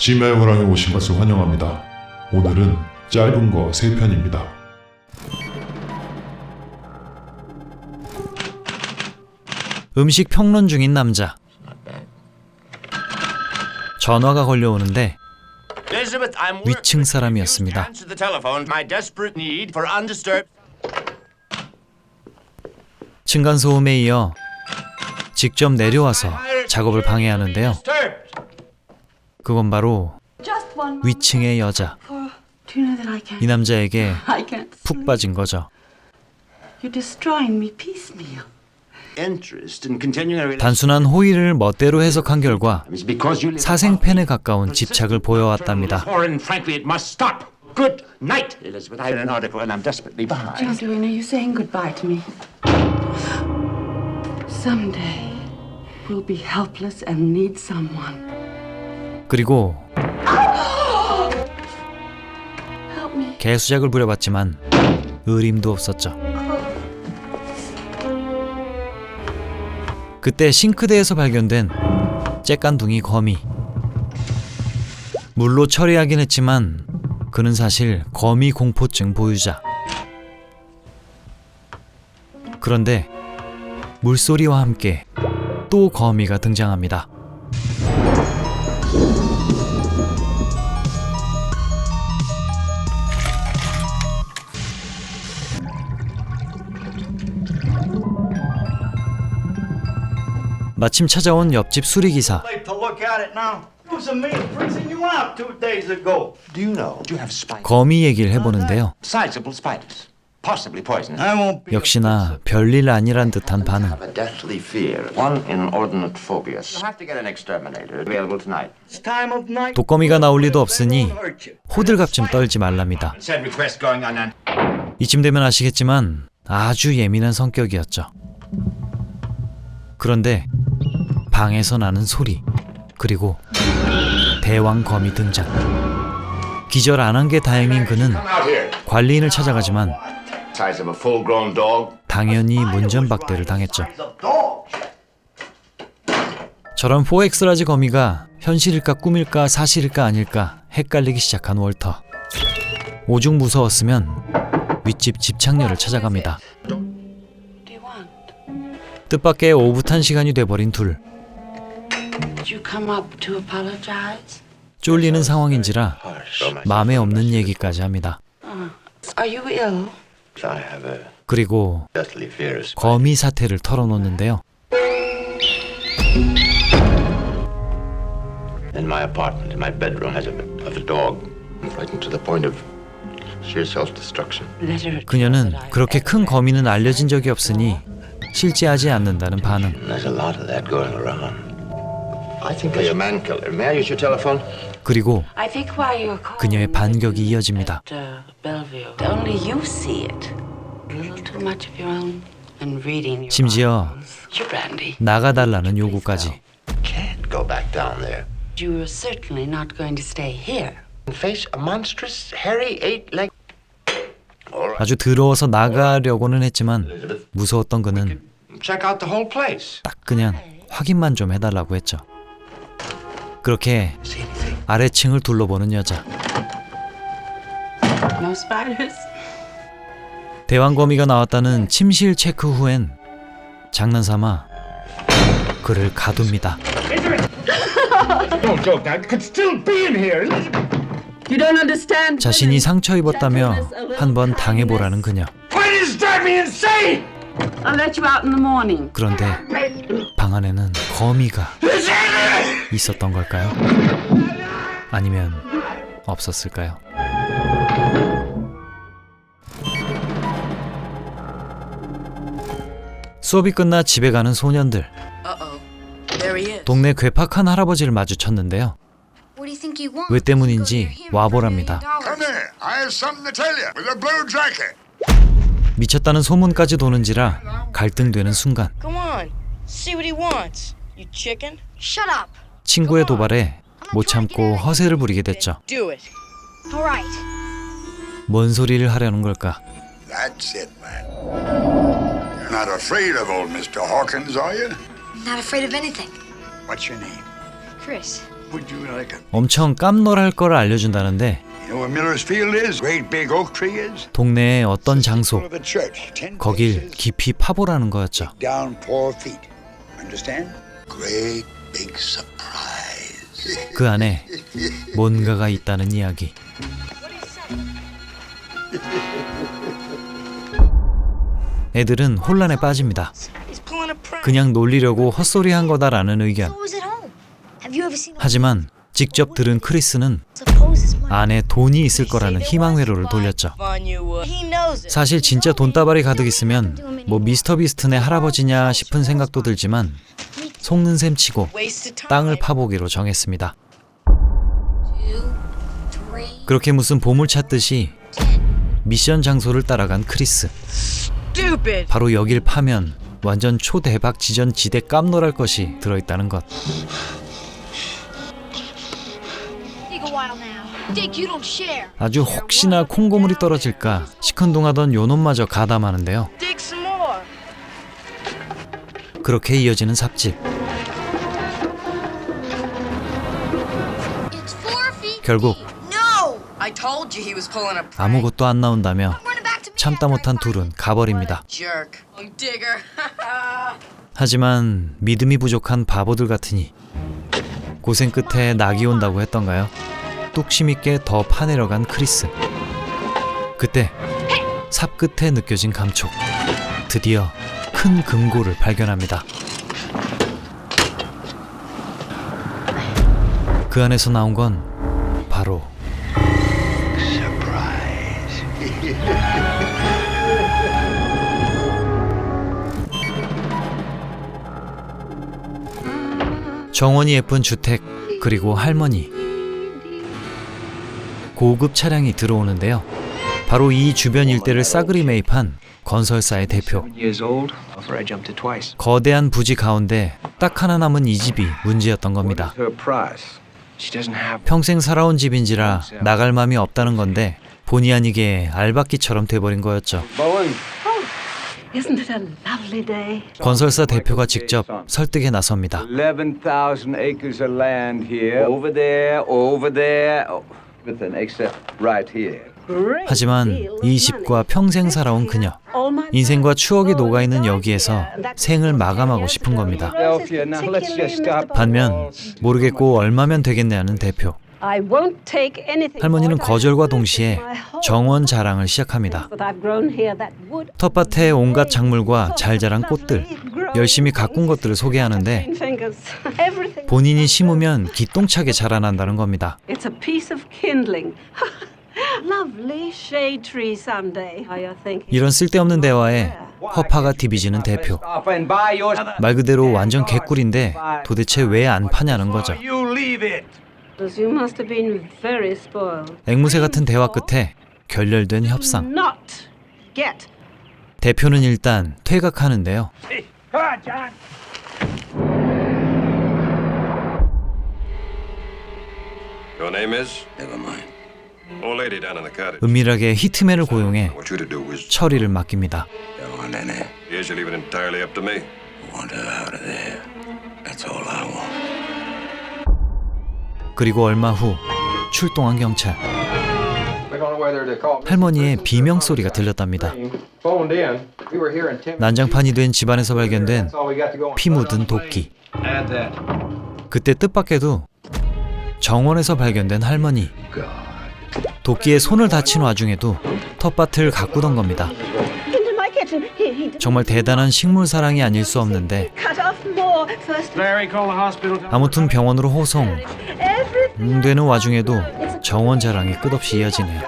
심야의 호랑이 오신 것을 환영합니다. 오늘은 짧은 거 3편입니다. 음식 평론 중인 남자. 전화가 걸려오는데 위층 사람이었습니다. 층간 소음에 이어 직접 내려와서 작업을 방해하는데요. 그건 바로 위층의 여자. 이 남자에게. 푹 빠진 거죠. 단순한 호의를 멋대로 해석한 결과 is because you live 사생팬에 가까운 집착을 보여왔답니다. Or and frankly, it must stop. Good night, Elizabeth. I read an article and I'm desperately John behind. Dwayne, are you saying goodbye to me? Someday, we'll be helpless and need someone. 그리고. 개수작을 부려봤지만 의림도 없었죠. 그때 싱크대에서 발견된 째깐둥이 거미. 물로 처리하긴 했지만 그는 사실 거미 공포증 보유자. 그런데 물소리와 함께 또 거미가 등장합니다. 마침 찾아온 옆집 수리기사. Like to look at it now. It was a me freezing you out two days ago. Do you know? Do you have spiders? 거미 얘기를 해보는데요. Sizable spiders. Possibly poisonous. I won't be. 역시나 별일 아니란 듯한 반응. A deathly fear. One inordinate phobia. You have to get an exterminator available tonight. It's time of night. 독거미가 나올 리도 없으니 They won't hurt you. 호들갑 좀 떨지 말랍니다. 이쯤 되면 아시겠지만 아주 예민한 성격이었죠. 그런데 방에서 나는 소리 그리고 대왕 거미 등장. 기절 안 한 게 다행인 그는. 관리인을 찾아가지만. 당연히 문전박대를 당했죠. 저런 4X라지 거미가 현실일까 꿈일까 사실일까 아닐까 헷갈리기 시작한 월터. 오죽 무서웠으면 윗집 집착녀를 찾아갑니다. 뜻밖의 오붓한 시간이 돼버린 둘. 쫄리는 상황인지라 마음에 없는 얘기까지 합니다. Are you ill? I have a 그리고. 거미 사태를 털어놓는데요. In my apartment, in my bedroom, has a, of a dog, frightened to the point of sheer self-destruction. Let her. 그녀는 그렇게 큰 거미는 알려진 적이 없으니 실제하지 않는다는 반응. And there's a lot of that going around. I think there's a man killer. May I use your telephone? 그리고 I think why you're calling 그녀의 반격이 이어집니다. at, uh, Bellevue. Only you see it. A little too much of your own and reading your 심지어 articles. Your brandy. 나가달라는 요구까지. Can't go back down there You are certainly not going to stay here. and face a monstrous, hairy, eight-legged. All right, 아주 더러워서 나가려고는 했지만 Elizabeth. 무서웠던 그는 Check out the whole place. 딱 그냥 확인만 좀 해달라고 했죠. 그렇게? 아래층을 둘러보는 여자. 대왕거미가 나왔다는 침실 체크 후엔 장난삼아 그를 가둡니다. 자신이 상처 입었다며 한 번 당해보라는 그녀. 그런데 방 안에는 거미가 있었던 걸까요? 아니면 없었을까요? 수업이 끝나 집에 가는 소년들. 동네 괴팍한 할아버지를 마주쳤는데요. What do you think you want? 왜 때문인지 와보랍니다. Come here. I have something to tell you. With a blue jacket. 미쳤다는 소문까지 도는지라 갈등되는 순간 친구의 도발에 못 참고 허세를 부리게 됐죠. Do it. All right. 뭔 소리를 하려는 걸까? That's it, man. You're not afraid of old Mr. Hawkins, are you? Not afraid of anything. What's your name? Chris. would you like it? 엄청 깜놀할 거를 알려준다는데 You know where Miller's Field is? Great big oak tree is? 동네의 어떤 장소 Of a church. Ten 거길 깊이 파보라는 거였죠. down four feet. Understand? Great big surprise. 그 안에 뭔가가 있다는 이야기. 애들은 혼란에 빠집니다. 그냥 놀리려고 헛소리한 거다라는 의견. 하지만 직접 들은 크리스는 안에 돈이 있을 거라는 희망 회로를 돌렸죠. 사실 진짜 돈다발이 가득 있으면 뭐 미스터 비스트네 할아버지냐 싶은 생각도 들지만 속는 셈 치고. 땅을 파보기로 정했습니다. 그렇게 무슨 보물 찾듯이 미션 장소를 따라간 크리스. 바로 여길 파면 완전 초대박 지전 지대 깜놀할 것이 들어있다는 것. 아주 혹시나 콩고물이 떨어질까 시큰둥하던 요놈마저 가담하는데요. 그렇게 이어지는 삽질. Prank. 아무것도 안 나온다며 참다 못한. 둘은 가버립니다. 하지만 믿음이 부족한 바보들 같으니 고생 끝에 낙이 온다고 했던가요? 뚝심 있게 더 파내려 간 크리스. 그때 삽 끝에 느껴진 감촉. 드디어 큰 금고를 발견합니다. 그 안에서 나온 건 정원이 예쁜 주택 그리고 할머니 고급 차량이 들어오는데요. 바로 이 주변 일대를 싸그리 매입한 건설사의 대표. 거대한 부지 가운데 딱 하나 남은 이 집이 문제였던 겁니다. 평생 살아온 집인지라 나갈 맘이 없다는 건데 본의 아니게 알박기처럼 돼버린 거였죠. Isn't it a lovely day? 건설사 대표가 직접 설득에 나섭니다. 11,000 acres of land here. Over there, over there. Oh, everything except right here. 하지만 이 집과 평생 살아온 그녀, 인생과 추억이 녹아있는 여기에서 생을 마감하고 싶은 겁니다. Philadelphia. Now let's just stop. 반면 모르겠고 얼마면 되겠냐는 대표. 할머니는 거절과 동시에 정원 자랑을 시작합니다. 텃밭의 온갖 작물과 잘 자란 꽃들, 열심히 가꾼 것들을 소개하는데 본인이 심으면 기똥차게 자라난다는 겁니다. 이런 쓸데없는 대화에 허파가 디비지는 대표. 말 그대로 완전 개꿀인데 도대체 왜 안 파냐는 거죠. You leave it. You must have been very spoiled. 앵무새 같은 대화 끝에 결렬된 협상. Not get 대표는 일단 퇴각하는데요. Come on, John. Your name is? Never mind. Old lady down in the cottage. 은밀하게 히트맨을 고용해 What you to do is 처리를 맡깁니다. Don't want any. yes, you leave it entirely up to me. Want her out of there. That's all I want. 그리고 얼마 후 출동한 경찰. 할머니의 비명 소리가 들렸답니다. 난장판이 된 집안에서 발견된 피 묻은 도끼. 그때 뜻밖에도 정원에서 발견된 할머니. 도끼에 손을 다친 와중에도 텃밭을 가꾸던 겁니다. 정말 대단한 식물 사랑이 아닐 수 없는데 아무튼 병원으로 호송. 음, 되는 와중에도 정원 자랑이 끝없이 이어지네요.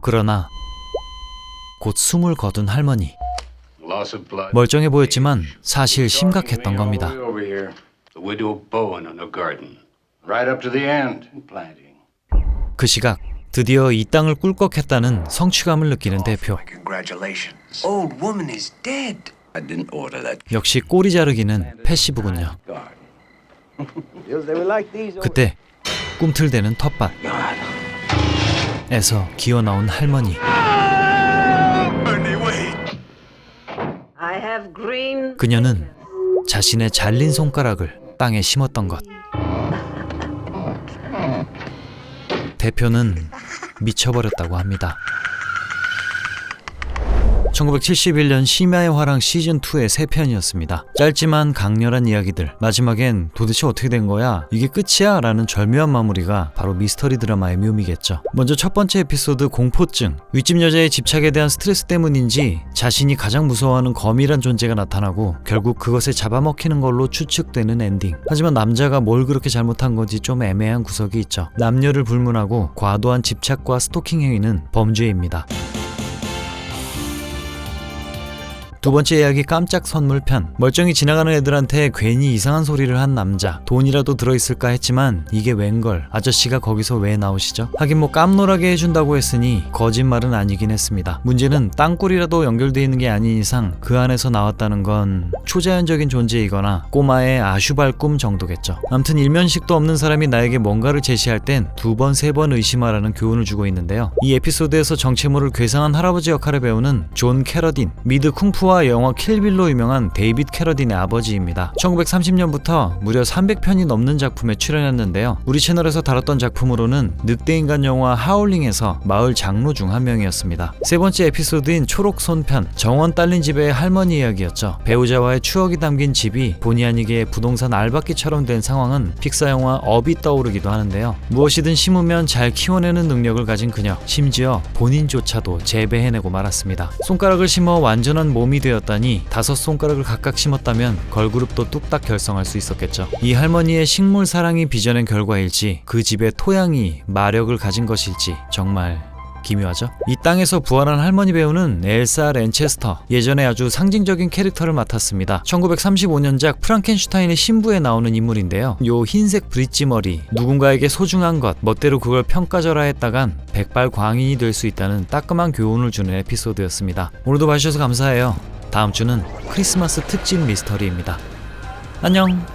그러나 곧 숨을 거둔 할머니. 멀쩡해 보였지만 사실 심각했던 겁니다. 그 시각 드디어 이 땅을 꿀꺽했다는 성취감을 느끼는 대표. 역시 꼬리 자르기는 패시브군요. 그때 꿈틀대는 텃밭에서 기어 나온 할머니. Ernie, wait. I have green. 그녀는 자신의 잘린 손가락을 땅에 심었던 것. 대표는 미쳐버렸다고 합니다. 1971년 심야의 화랑 시즌2의 세 편이었습니다. 짧지만 강렬한 이야기들. 마지막엔 도대체 어떻게 된 거야? 이게 끝이야? 라는 절묘한 마무리가 바로 미스터리 드라마의 묘미겠죠. 먼저 첫 번째 에피소드 공포증. 윗집 여자의 집착에 대한 스트레스 때문인지 자신이 가장 무서워하는 거미란 존재가 나타나고 결국 그것에 잡아먹히는 걸로 추측되는 엔딩. 하지만 남자가 뭘 그렇게 잘못한 건지 좀 애매한 구석이 있죠. 남녀를 불문하고 과도한 집착과 스토킹 행위는 범죄입니다. 두 번째 이야기 깜짝 선물 편. 멀쩡히 지나가는 애들한테 괜히 이상한 소리를 한 남자. 돈이라도 들어있을까 했지만 이게 웬걸. 아저씨가 거기서 왜 나오시죠? 하긴 뭐 깜놀하게 해준다고 했으니 거짓말은 아니긴 했습니다. 문제는 땅굴이라도 연결되어 있는 게 아닌 이상 그 안에서 나왔다는 건 초자연적인 존재이거나 꼬마의 아슈발 꿈 정도겠죠. 암튼 일면식도 없는 사람이 나에게 뭔가를 제시할 땐 두 번, 세 번 의심하라는 교훈을 주고 있는데요. 이 에피소드에서 정체모를 괴상한 할아버지 역할을 배우는 존 캐러딘, 미드 쿵푸와 영화 킬빌로 유명한 데이빗 캐러딘의 아버지입니다. 1930년부터 무려 300편이 넘는 작품에 출연했는데요. 우리 채널에서 다뤘던 작품으로는 늑대인간 영화 하울링에서 마을 장로 중 한 명이었습니다. 세 번째 에피소드인 초록 손편, 정원 딸린 집의 할머니 이야기였죠. 배우자와의 추억이 담긴 집이 본의 아니게 부동산 알바끼처럼 된 상황은 픽사 영화 업이 떠오르기도 하는데요. 무엇이든 심으면 잘 키워내는 능력을 가진 그녀, 심지어 본인조차도 재배해내고 말았습니다. 손가락을 심어 완전한 몸이 되었다니 다섯 손가락을 각각 심었다면 걸그룹도 뚝딱 결성할 수 있었겠죠. 이 할머니의 식물 사랑이 빚어낸 결과일지 그 집의 토양이 마력을 가진 것일지 정말 기묘하죠? 이 땅에서 부활한 할머니 배우는 엘사 렌체스터. 예전에 아주 상징적인 캐릭터를 맡았습니다. 1935년작 프랑켄슈타인의 신부에 나오는 인물인데요. 요 흰색 브릿지 머리, 누군가에게 소중한 것, 멋대로 그걸 평가절하 했다간 백발 광인이 될 수 있다는 따끔한 교훈을 주는 에피소드였습니다. 오늘도 봐주셔서 감사해요. 다음 주는 크리스마스 특집 미스터리입니다. 안녕!